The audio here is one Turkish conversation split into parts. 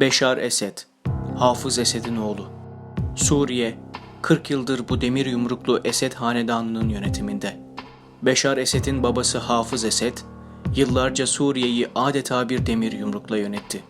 Beşar Esed, Hafız Esed'in oğlu. Suriye, 40 yıldır bu demir yumruklu Esed hanedanının yönetiminde. Beşar Esed'in babası Hafız Esed, yıllarca Suriye'yi adeta bir demir yumrukla yönetti.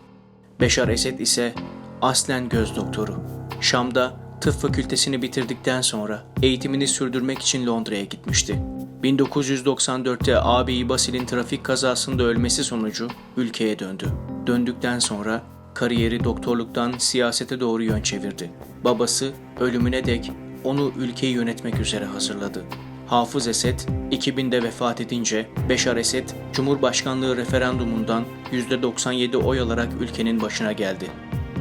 Beşar Esed ise aslen göz doktoru. Şam'da tıp fakültesini bitirdikten sonra eğitimini sürdürmek için Londra'ya gitmişti. 1994'te ağabeyi Basil'in trafik kazasında ölmesi sonucu ülkeye döndü. Döndükten sonra kariyeri doktorluktan siyasete doğru yön çevirdi. Babası ölümüne dek onu ülkeyi yönetmek üzere hazırladı. Hafız Esed 2000'de vefat edince Beşar Esed Cumhurbaşkanlığı referandumundan %97 oy alarak ülkenin başına geldi.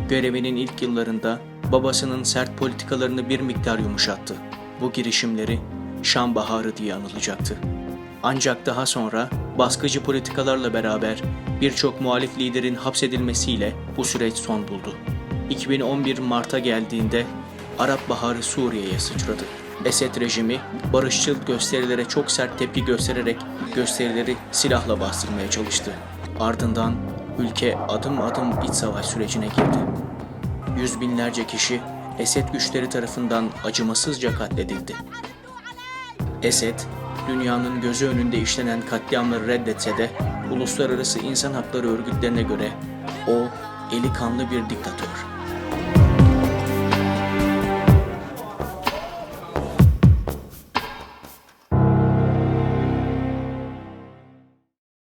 Görevinin ilk yıllarında babasının sert politikalarını bir miktar yumuşattı. Bu girişimleri Şam Baharı diye anılacaktı. Ancak daha sonra baskıcı politikalarla beraber birçok muhalif liderin hapsedilmesiyle bu süreç son buldu. 2011 Mart'a geldiğinde Arap Baharı Suriye'ye sıçradı. Esed rejimi barışçıl gösterilere çok sert tepki göstererek gösterileri silahla bastırmaya çalıştı. Ardından ülke adım adım iç savaş sürecine girdi. Yüz binlerce kişi Esed güçleri tarafından acımasızca katledildi. Esed, dünyanın gözü önünde işlenen katliamları reddetse de uluslararası insan hakları örgütlerine göre o eli kanlı bir diktatör.